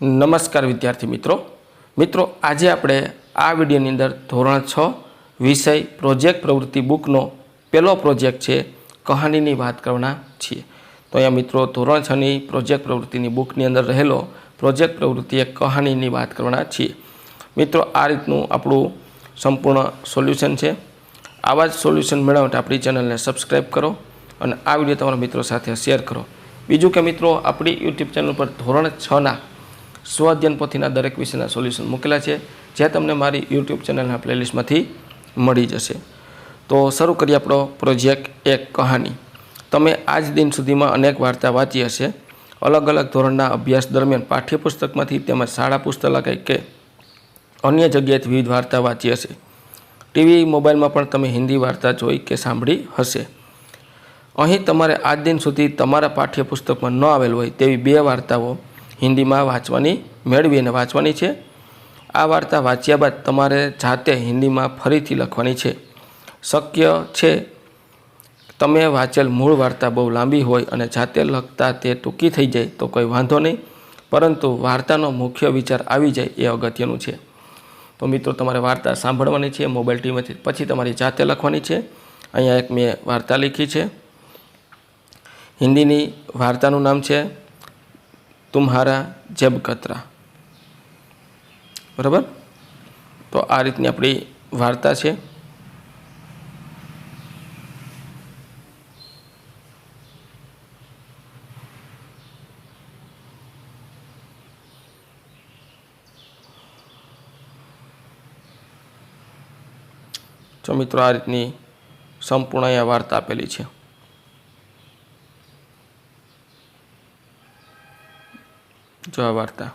નમસ્કાર વિદ્યાર્થી મિત્રો. મિત્રો, આજે આપણે આ વિડીયોની અંદર ધોરણ છ વિષય પ્રોજેક્ટ પ્રવૃત્તિ બુકનો પહેલો પ્રોજેક્ટ છે કહાનીની વાત કરવાના છીએ. તો અહીંયા મિત્રો ધોરણ છની પ્રોજેક્ટ પ્રવૃત્તિની બુકની અંદર રહેલો પ્રોજેક્ટ પ્રવૃત્તિ એક કહાનીની વાત કરવાના છીએ. મિત્રો, આ રીતનું આપણું સંપૂર્ણ સોલ્યુશન છે. આવા જ સોલ્યુશન મેળવવા માટે આપણી ચેનલને સબસ્ક્રાઈબ કરો અને આ વીડિયો તમારા મિત્રો સાથે શેર કરો. બીજું કે મિત્રો, આપણી યુટ્યુબ ચેનલ પર ધોરણ છના સ્વ અધ્યયન પોથીના દરેક વિષયના સોલ્યુશન મૂકેલા છે, જે તમને મારી યુટ્યુબ ચેનલના પ્લેલિસ્ટમાંથી મળી જશે. તો શરૂ કરીએ આપણો પ્રોજેક્ટ એક કહાની. તમે આજ દિન સુધીમાં અનેક વાર્તા વાંચી હશે. અલગ અલગ ધોરણના અભ્યાસ દરમિયાન પાઠ્યપુસ્તકમાંથી તેમજ શાળા પુસ્તકાલય કે અન્ય જગ્યાએથી વિવિધ વાર્તા વાંચી હશે. ટીવી મોબાઈલમાં પણ તમે હિન્દી વાર્તા જોઈ કે સાંભળી હશે. અહીં તમારે આજ દિન સુધી તમારા પાઠ્યપુસ્તકમાં ન આવેલ હોય તેવી બે વાર્તાઓ હિન્દીમાં વાંચવાની મેળવી અને વાંચવાની છે. આ વાર્તા વાંચ્યા બાદ તમારે જાતે હિન્દીમાં ફરીથી લખવાની છે. શક્ય છે તમે વાંચેલ મૂળ વાર્તા બહુ લાંબી હોય અને જાતે લખતા તે ટૂંકી થઈ જાય તો કોઈ વાંધો નહીં. પરંતુ વાર્તાનો મુખ્ય વિચાર આવી જાય એ અગત્યનું છે. તો મિત્રો, તમારે વાર્તા સાંભળવાની છે, મોબાઈલ ટીવીમાંથી પછી તમારી જાતે લખવાની છે. અહીંયા એક મેં વાર્તા લખી છે. હિન્દીની વાર્તાનું નામ છે તુમ્હારા જબ કતરા. બરાબર? તો આ રીતની આપણી વાર્તા છે. તો મિત્રો આ રીતની સંપૂર્ણ વાર્તા આપેલી છે. જો આ વાર્તા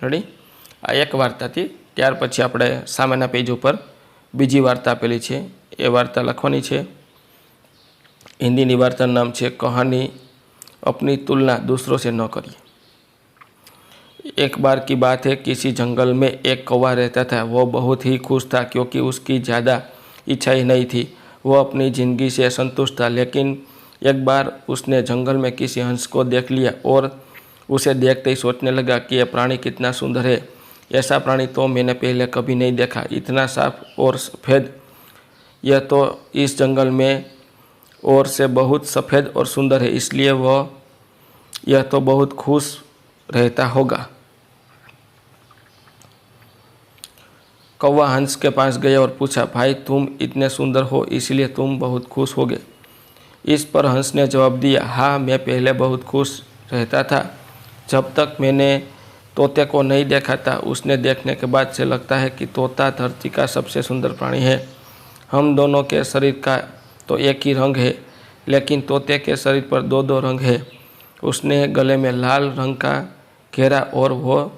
રેડી આ એક વાર્તાથી ત્યાર પછી આપણે સામેના પેજ ઉપર બીજી વાર્તા આપેલી છે એ વાર્તા લખવાની છે હિન્દીની વાર્તાનું નામ છે કહાની अपनी तुलना दूसरों से न करिए एक बार की बात है किसी जंगल में एक कौवा रहता था वो बहुत ही खुश था क्योंकि उसकी ज़्यादा इच्छा ही नहीं थी। वो अपनी ज़िंदगी से संतुष्ट था, लेकिन एक बार उसने जंगल में किसी हंस को देख लिया और उसे देखते ही सोचने लगा कि यह प्राणी कितना सुंदर है। ऐसा प्राणी तो मैंने पहले कभी नहीं देखा। इतना साफ़ और सफ़ेद, यह तो इस जंगल में और से बहुत सफ़ेद और सुंदर है, इसलिए वह, यह तो बहुत खुश रहता होगा। कौवा हंस के पास गया और पूछा, भाई, तुम इतने सुंदर हो, इसलिए तुम बहुत खुश होगे इस पर हंस ने जवाब दिया हाँ मैं पहले बहुत खुश रहता था। जब तक मैंने तोते को नहीं देखा था, उसने देखने के बाद से लगता है कि तोता धरती का सबसे सुंदर प्राणी है। हम दोनों के शरीर का तो एक ही रंग है, लेकिन तोते के शरीर पर दो दो रंग है। उसने गले में लाल रंग का घेरा और वो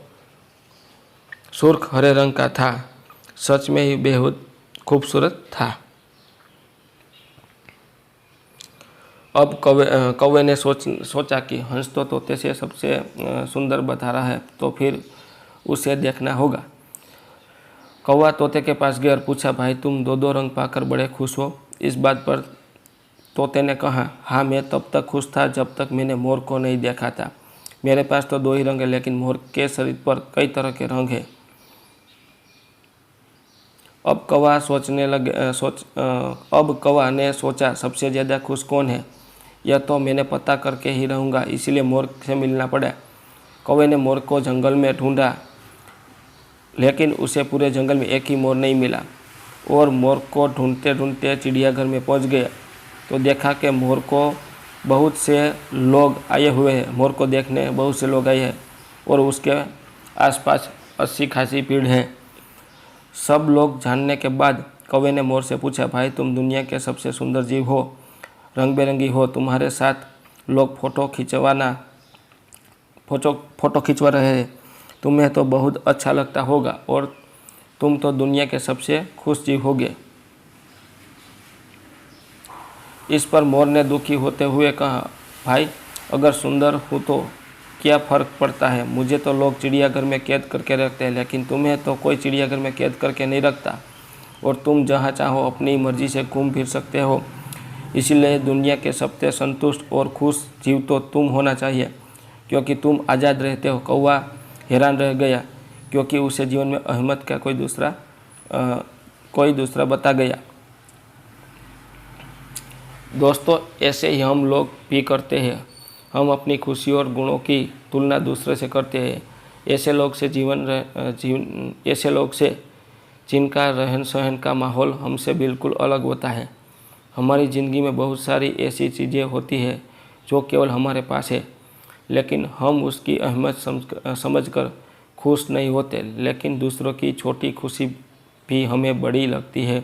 सुर्ख हरे रंग का था। सच में ही बेहद खूबसूरत था। अब कौवे कौवे ने सोच, सोचा कि हंस तो तोते से सबसे सुंदर बता रहा है तो फिर उसे देखना होगा। कौवा तोते के पास गया और पूछा, भाई, तुम दो दो रंग पाकर बड़े खुश हो? इस बात पर तोते ने कहा हाँ मैं तब तक खुश था जब तक मैंने मोर को नहीं देखा था। मेरे पास तो दो ही रंग है, लेकिन मोर के शरीर पर कई तरह के रंग हैं। अब कौवा सोचने लगे सोच अब कौवा ने सोचा, सबसे ज़्यादा खुश कौन है? यह तो मैंने पता करके ही रहूँगा, इसीलिए मोर से मिलना पड़ा। कौवे ने मोर को जंगल में ढूंढा, लेकिन उसे पूरे जंगल में एक ही मोर नहीं मिला। और मोर को ढूंढते ढूंढते चिड़ियाघर में पहुँच गए तो देखा कि मोर को बहुत से लोग आए हुए हैं। मोर को देखने बहुत से लोग आए हैं और उसके आसपास अस्सी खासी भीड़ है। सब लोग जानने के बाद कौवे ने मोर से पूछा, भाई, तुम दुनिया के सबसे सुंदर जीव हो रंग बिरंगी हो, तुम्हारे साथ लोग फ़ोटो खिंचवाना, फ़ोटो फ़ोटो खिंचवा रहे हैं। तुम्हें तो बहुत अच्छा लगता होगा और तुम तो दुनिया के सबसे खुश जीव होगे। इस पर मोर ने दुखी होते हुए कहा, भाई, अगर सुंदर हो तो क्या फ़र्क पड़ता है? मुझे तो लोग चिड़ियाघर में कैद करके रखते हैं लेकिन तुम्हें तो कोई चिड़ियाघर में कैद करके नहीं रखता। और तुम जहाँ चाहो अपनी मर्ज़ी से घूम फिर सकते हो। इसलिए दुनिया के सबसे संतुष्ट और खुश जीव तो तुम होना चाहिए क्योंकि तुम आज़ाद रहते हो। कौवा हैरान रह गया क्योंकि उसे जीवन में अहमद का कोई दूसरा अ, कोई दूसरा बता गया। दोस्तों ऐसे ही हम लोग भी करते हैं। हम अपनी खुशी और गुणों की तुलना दूसरे से करते हैं। ऐसे लोग से जीवन रह जीवन ऐसे लोग से जिनका रहन सहन का माहौल हमसे बिल्कुल अलग होता है। हमारी ज़िंदगी में बहुत सारी ऐसी चीज़ें होती है जो केवल हमारे पास है, लेकिन हम उसकी अहमियत समझ कर खुश नहीं होते, लेकिन दूसरों की छोटी खुशी भी हमें बड़ी लगती है,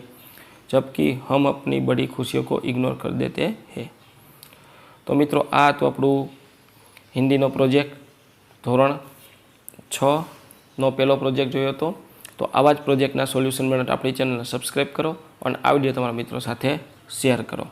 जबकि हम अपनी बड़ी खुशियों को इग्नोर कर देते हैं। તો મિત્રો, આ તો આપણું હિન્દીનો પ્રોજેક્ટ. ધોરણ છનો પહેલો પ્રોજેક્ટ જોયો હતો. તો આવા જ પ્રોજેક્ટના સોલ્યુશન માટે આપણી ચેનલને સબસ્ક્રાઈબ કરો અને આ વીડિયો તમારા મિત્રો સાથે શેર કરો.